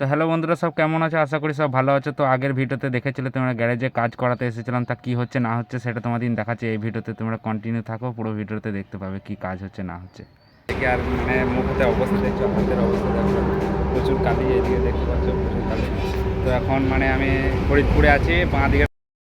তো হ্যালো বন্ধুরা, সব কেমন আছে? আশা করি সব ভালো আছে। তো আগের ভিডিওতে দেখেছিলে তোমরা গ্যারেজে কাজ করাতে এসেছিলাম, তা কি হচ্ছে, না হচ্ছে সেটা তোমাদের দেখাচ্ছে। এই ভিডিওতে তোমরা কন্টিনিউ থাকো, পুরো ভিডিওতে দেখতে পাবে কি কাজ হচ্ছে, না হচ্ছে। আর মানে মুখতে অবস্থা দেখছ, হাতের অবস্থা দেখছ, প্রচুর কালি এদিকে দেখতে পাচ্ছ, প্রচুর কালি। তো এখন মানে আমি ফরিদপুরে আছি, বাঁ দিকে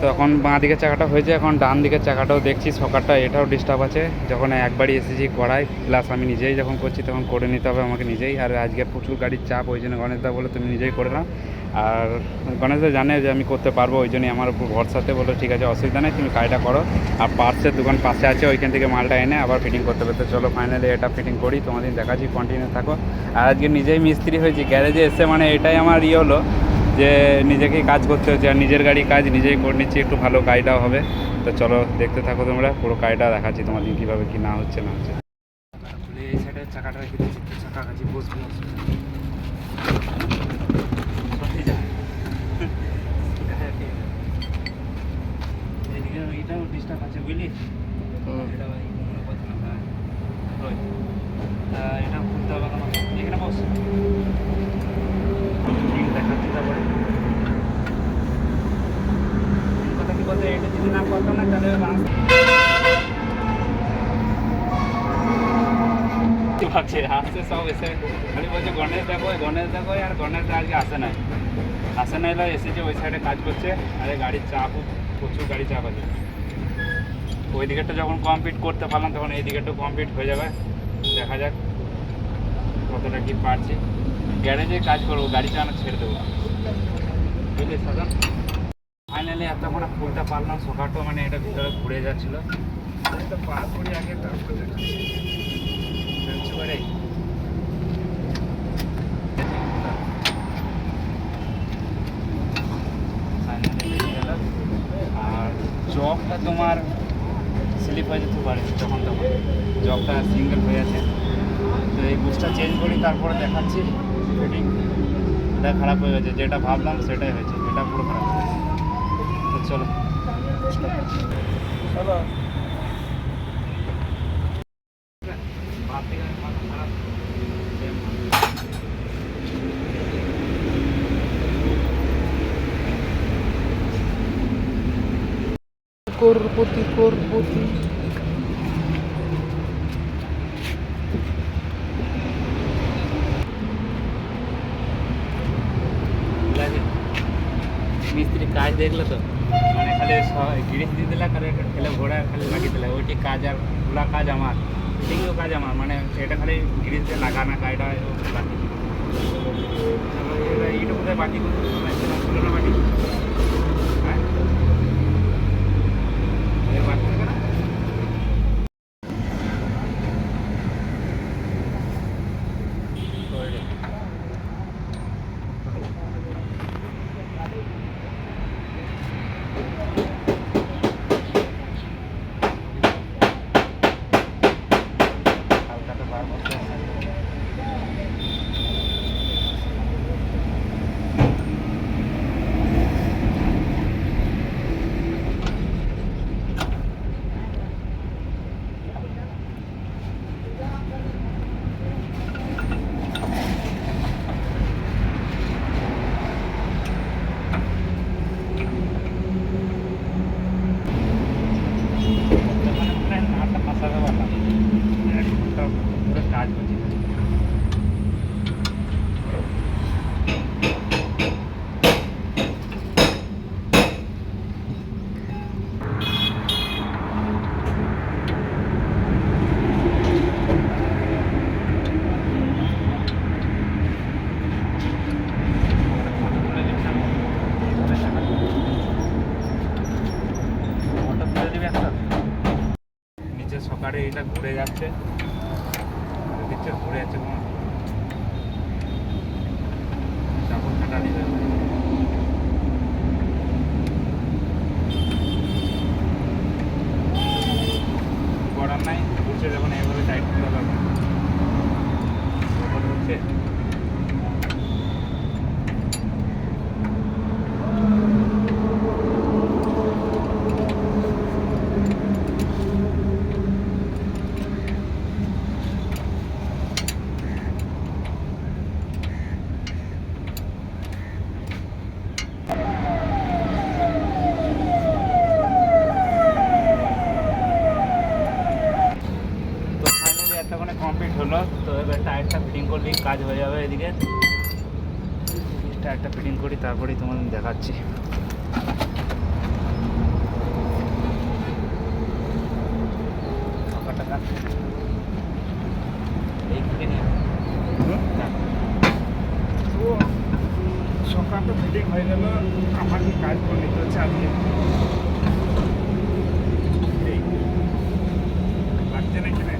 তো এখন বাঁ দিকের চাকাটা হয়েছে, এখন ডান দিকের চাকাটাও দেখছি, সকারটা এটাও ডিস্টার্ব আছে। যখন একবারই এসেছি করাই প্লাস আমি নিজেই যখন করছি তখন করে নিতে হবে আমাকে নিজেই। আর আজকে প্রচুর গাড়ির চাপ, ওই জন্য গণেশদা বলে তুমি নিজেই করে নাও। আর গণেশদা জানে যে আমি করতে পারব, ওই জন্যই আমার উপর ভরসাতে বলো ঠিক আছে, অসুবিধা নেই, তুমি কাজটা করো। আর পার্টসের দোকান পাশে আছে, ওইখান থেকে মালটা এনে আবার ফিটিং করতে হবে। তো চলো ফাইনালি এটা ফিটিং করি, তোমাদের দেখাচ্ছি কন্টিনিউ থাকো। আর আজকে নিজেই মিস্ত্রি হয়েছি, গ্যারেজে এসে মানে এটাই আমার ইয়ে হলো যে নিজেকেই কাজ করতে হচ্ছে আর নিজের গাড়ি কাজ নিজেই করে নিচ্ছি একটু ভালো কাজটাও হবে। তো চলো দেখতে থাকো তোমরা পুরো কাজটা দেখাচ্ছি তোমাদের কীভাবে কি না হচ্ছে না হচ্ছে। এই সাইডে চাকাটা চাকা কাছে বসবো। সত্যি যা। এদিকে এটাও ডিস্টার্ব আছে বুঝলি? এটা ওই কোনো কথা না হ্যাঁ ওই আহ, এটা খুলতে হবে তোমার এখানে বস ঠিক দেখাচ্ছি তারপরে কথা কি বলতে এটা যদি না করতাম না তাহলে রাস্তা ভাবছে আসছে সব এসে খালি বলছে, গণেশ দেখো গণেশ দেখো আর গণেশ আজকে আসে নাই। আসে নাই এসেছে ওই সাইডে কাজ করছে, আরে গাড়ির চাপও প্রচুর গাড়ি চাপ আছে ওই দিকেরটা যখন কমপ্লিট করতে পারলাম, তখন এই দিকেরটা কমপ্লিট হয়ে যাবে। দেখা যাক কতটা কি পারছি। গ্যারেজে কাজ করব, গাড়ি চালানো ছেড়ে দেবো। বুঝলি সাধারণ ফাইনালি এতক্ষণ ফুলটা পারলাম, সকালটা মানে এটা ভিতরে ঘুরে যাচ্ছিল। পার করি আগে, তারপরে দেখাচ্ছি বুঝতে পারে আর জবটা তোমার স্লিপ হয়ে যেতে পারে যখন তখন। জবটা সিঙ্গেল হয়ে আছে। তো এই বুসটা চেঞ্জ করি তারপরে দেখাচ্ছি। ফিটিং এটা খারাপ হয়ে গেছে। যেটা ভাবলাম সেটাই হয়েছে। এটা পুরো খারাপ হয়ে গেছে। তো চলো। চলো ভাবতে গেলে মাথা খারাপ। করপতি করপতি লাগে। মিস্ত্রি কাজ দেখলে তো। মানে খালি গিরিশ দিয়ে দিলে খালি একটা ঘোড়া খালি লাগিয়ে দিলে। ওইটি কাজ আর পুরা কাজ আমার। ঠিকও কাজ আমার। মানে এটা খালি গিরিশ দিয়ে লাগানো কাজটা বাকি। এটা কোথায় বাকি করতে না বাকি হ্যাঁ এ বাকি থাকে না ওই রে। হালকাটা বার করতে হবে। মানে প্রায় আটটা ফাঁসাতে পারলাম এক ঘণ্টা পুরো কাজ করছি মোটর তুলে দিবি একটা সকালে এটা ঘুরে যাচ্ছে। ঘুরে যাচ্ছে কোনো করার নাই ঘুরছে যখন এইভাবে টাইট করতে হবে ওপরে হচ্ছে একটা ফিটিং করলেই কাজ হয়ে এটা একটা ফিটিং করি তারপরেই তোমাদের দেখাচ্ছি। হ্যাঁ। তো সকালটা ফিটিং হয়ে গেল আমাকে কাজ করে নিতে হচ্ছে আজকে এই লাগছে না এখানে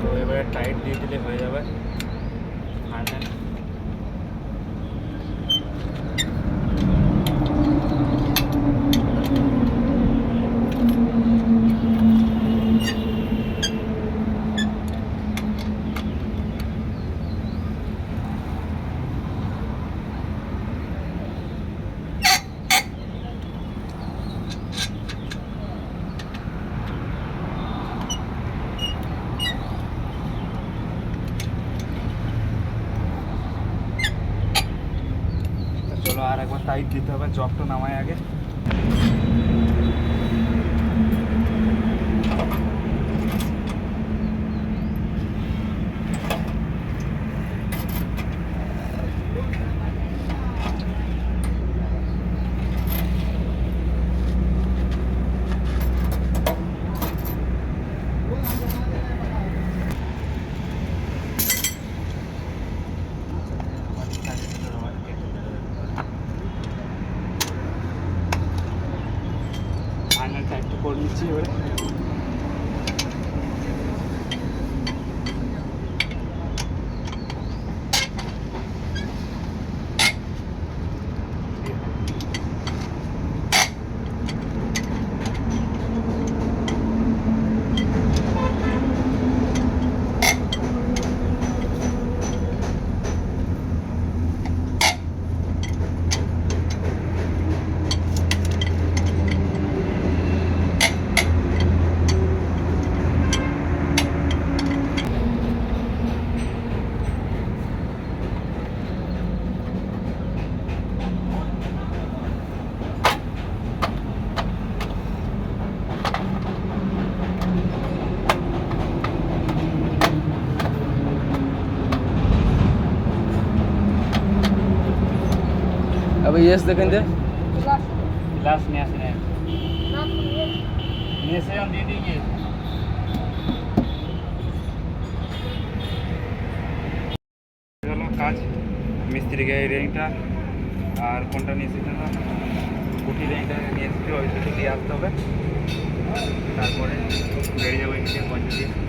তো এবারে টাইট দিয়ে দিলে হয়ে যাবে ফাইনাল তো চলো আর একবার টাইট দিতে হবে জবটা নামায় আগে ফাইনাল টাইটটা করে নিচ্ছি এবারে అవి చేసి దక్కింది గ్లాస్ నేసనే నేసే ఉంది దీనికి কাজ মিস্ত্রি গায়ে রেংটা আর কোনটা নিয়েছি না কুটি রেংটা নিয়েছি ওই থেকে দিয়ে আসতে হবে তারপরে বেড়ে যাব ইঞ্জিনিয়ার পঞ্চায়েত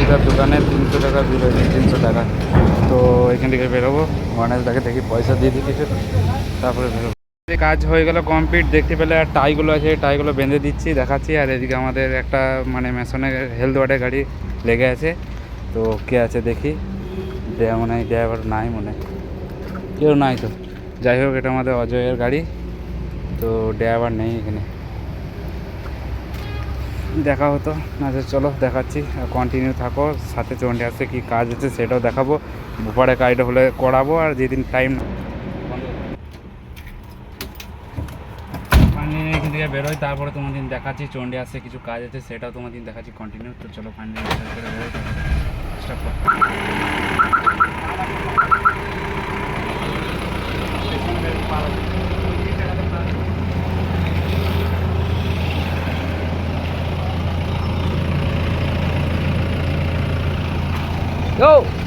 বাপিদার দোকানে তিনশো টাকা বিল হয়েছে, তিনশো টাকা। তো এখান থেকে বেরোবো গণেশদাকে দেখি পয়সা দিয়ে দিই কিছু, তারপরে বেরোবো। কাজ হয়ে গেল কমপ্লিট দেখতে পেলে আর টাইগুলো আছে টাইগুলো বেঁধে দিচ্ছি, দেখাচ্ছি, আর এদিকে আমাদের একটা মানে মেশনের হেলথ ওয়ার্ডের গাড়ি লেগে আছে। তো কে আছে দেখি মনে হয় ড্রাইভার নাই মনে কেউ নাই তো। যাই হোক, এটা আমাদের অজয়ের গাড়ি, তো ড্রাইভার নেই এখানে। দেখা হতো। না আচ্ছা চলো দেখাচ্ছি কন্টিনিউ থাকো। সাথে চন্ডে আসতে কী কাজ আছে সেটাও দেখাবো। বুপারে কাজটা হলে করাবো, আর যেদিন টাইম এখান থেকে বেরোই, তারপরে তোমার দিন দেখাচ্ছি, চন্ডে আসতে কিছু কাজ আছে, সেটাও তোমার দিন দেখাচ্ছি কন্টিনিউ তো চলো ফাইনালি Go!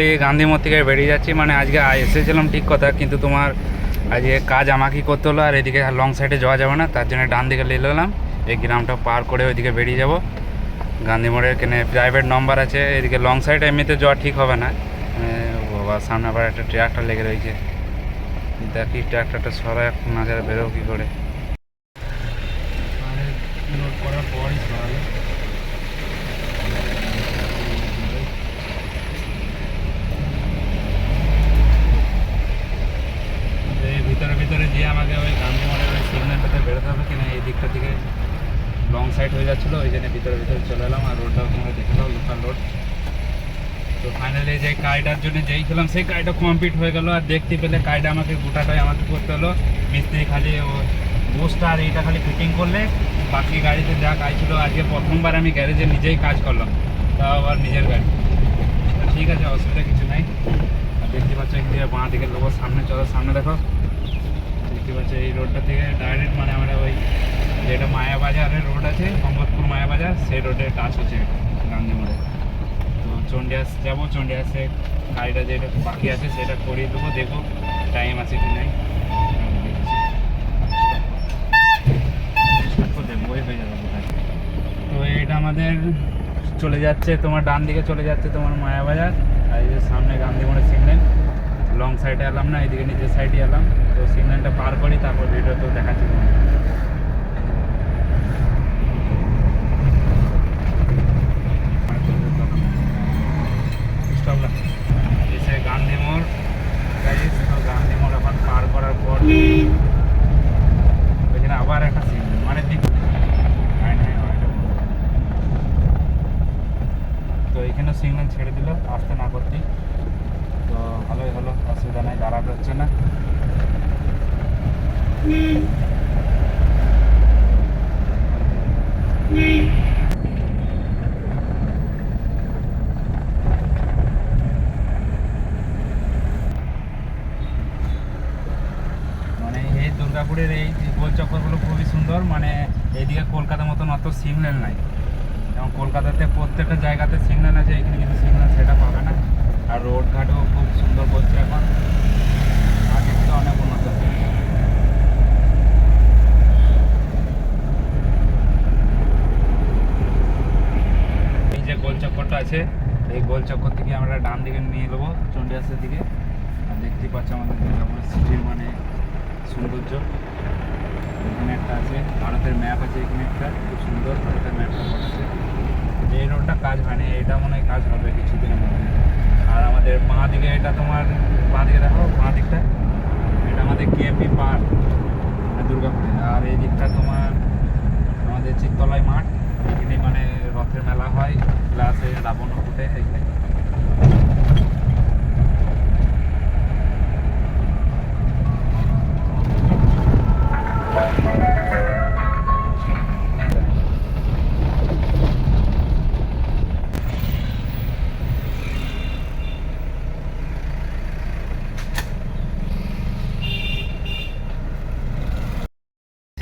ফাইনালি গান্ধী মোড় থেকে বেরিয়ে যাচ্ছি। মানে আজকে এসেছিলাম ঠিক কথা, কিন্তু তোমার আজকে কাজ আমাকেই করতে হলো, আর এদিকে লং সাইডে যাওয়া যাবে না, তার জন্য ডান দিকে নিয়ে এলাম এই গ্রামটা পার করে ওইদিকে বেরিয়ে যাব। গান্ধী মোড়ের এখানে প্রাইভেট নম্বর আছে, এদিকে লং সাইডে এমনিতে যাওয়া ঠিক হবে না। বাবা, সামনে আবার একটা ট্র্যাক্টর লেগে রয়েছে। দেখি ট্র্যাক্টরটা সরাই, এখন না যারা বেরো কী করে। করার পরই সরালে এই ভিতরে ভিতরে দিয়ে আমাকে ওই গান্ধী মোড়ের ওই সিগন্যালটাতে বেরোতে হবে কিনা এই দিকটা থেকে লং সাইড হয়ে যাচ্ছিল, ওই জন্য ভিতরে ভিতরে চলে এলাম আর রোডটাও তোমরা দেখে নাও লোকাল রোড তো ফাইনালি যে কাজটার জন্য যেই ছিলাম, সেই কাজটা কমপ্লিট হয়ে গেল আর দেখতে পেলে কাজটা আমাকে গোটাটাই আমাকে করতে হলো। মিস্ত্রি খালি ও বুস্ট আর এইটা খালি ফিটিং করলে, বাকি গাড়িতে যা কাজ ছিল, আজকে প্রথমবার আমি গ্যারেজে নিজেই কাজ করলাম, তাও আবার নিজের গাড়ি। ঠিক আছে, অসুবিধা কিছু নাই। আর দেখতে পাচ্ছ, এখান থেকে বাঁ দিকে লোক সামনে চলো, সামনে দেখো। দেখতে পাচ্ছ এই রোডটা থেকে ডাইরেক্ট মানে আমরা ওই যেটা মায়াবাজারের রোড আছে মোহাম্মদপুর মায়াবাজার সেই রোডে টাচ হচ্ছে গান্ধী মোড়ে। তো চন্ডিয়াস যাব চন্ডিয়াসে গাড়িটা যেটা বাকি আছে সেটা করিয়ে দেবো দেখো টাইম আছে কি নাই। হয়ে। তো এটা আমাদের চলে যাচ্ছে তোমার ডান দিকে চলে যাচ্ছে তোমার মায়াবাজার আর এই যে সামনে গান্ধী মোড়ের সিগন্যাল সাইডে এলাম না এইদিকে নিচের সাইডে এলাম। তো সিগন্যালটা পার করি তারপর ভিডিও তো দেখাচ্ছি। এসে গান্ধী মোড়। তো গান্ধী মোড় এখন পার করার পর ওইখানে আবার একটা সিগন্যাল মানে দিক হ্যাঁ, হ্যাঁ, হ্যাঁ, তো এখানে সিগন্যাল ছেড়ে দিল আসতে না করতেই তো ভালোই হলো অসুবিধা নাই দাঁড়াতে হচ্ছে না। মানে এই দুর্গাপুরের এই গোল চক্করগুলো খুবই সুন্দর মানে এইদিকে কলকাতার মতন অত সিগন্যাল নাই। যেমন কলকাতাতে প্রত্যেকটা জায়গাতে সিগন্যাল আছে, এখানে কিন্তু সিগন্যাল সেটা পাবে না আর রোড ঘাটও খুব সুন্দর করছে এখন আগের থেকে অনেক উন্নত এই যে গোল চক্করটা আছে এই গোল চক্কর থেকে আমরা ডান দিকে নিয়ে নেব চন্ডিয়াসের দিকে আর দেখতেই পাচ্ছ আমাদের দুর্গাপুরের সিটির মানে সৌন্দর্য। এখানে একটা আছে, ভারতের ম্যাপ আছে এখানে একটা, খুব সুন্দর ভারতের ম্যাপটা আছে। এই রোডটা কাজ হয়নি এটা মনে হয় কাজ হবে কিছুদিনের মধ্যে। আর আমাদের বাঁ দিকে এটা তোমার, বাঁ দিকে দেখো, বাঁ দিকটা। এটা আমাদের কেএপি পার্ক দুর্গাপুরে। আর এই দিকটা তোমার, আমাদের চিত্তলাই মাঠ। এখানে মানে রথের মেলা হয় প্লাসে রাবণ ফুটে এখানে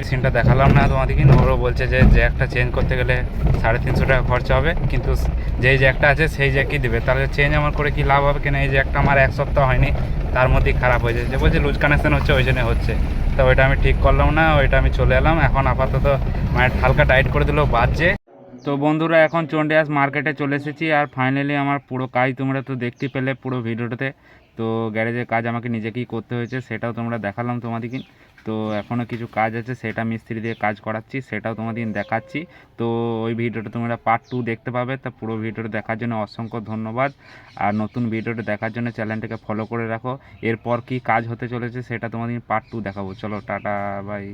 সিনটা দেখালাম না তোমাদেরকে। ওরও বলছে যে জ্যাকটা চেঞ্জ করতে গেলে সাড়ে তিনশো টাকা খরচা হবে, কিন্তু যেই জ্যাকটা আছে সেই জ্যাকই দেবে? তাহলে চেঞ্জ আমার করে কি লাভ হবে কিনা? এই জ্যাকটা আমার এক সপ্তাহ হয়নি, তার মধ্যেই খারাপ হয়ে যে বলছে লুজ কানেকশান হচ্ছে, ওই জন্য হচ্ছে। তো ওইটা আমি ঠিক করলাম না, ওইটা আমি চলে এলাম। এখন আপাতত মানে হালকা টাইট করে দিলেও বাজছে। তো বন্ধুরা, এখন চন্ডিয়াস মার্কেটে চলে এসেছি, আর ফাইনালি আমার পুরো কাজ তোমরা তো দেখতে পেলে পুরো ভিডিওটাতে। তো গ্যারেজের কাজ আমাকে নিজেকেই করতে হয়েছে, সেটাও তোমরা দেখালাম তোমাদেরকে। তো এখনও কিছু কাজ আছে, সেটা মিস্ত্রি দিয়ে কাজ করাচ্ছি, সেটাও তোমাদের দেখাচ্ছি। তো ওই ভিডিওটা তোমরা পার্ট টু দেখতে পাবে, তা পুরো ভিডিওটা দেখার জন্য অসংখ্য ধন্যবাদ। আর নতুন ভিডিওটা দেখার জন্য চ্যানেলটাকে ফলো করে রাখো। এরপর কি কাজ হতে চলেছে, সেটা তোমাদের পার্ট টু দেখাবো। চলো, টাটা বাই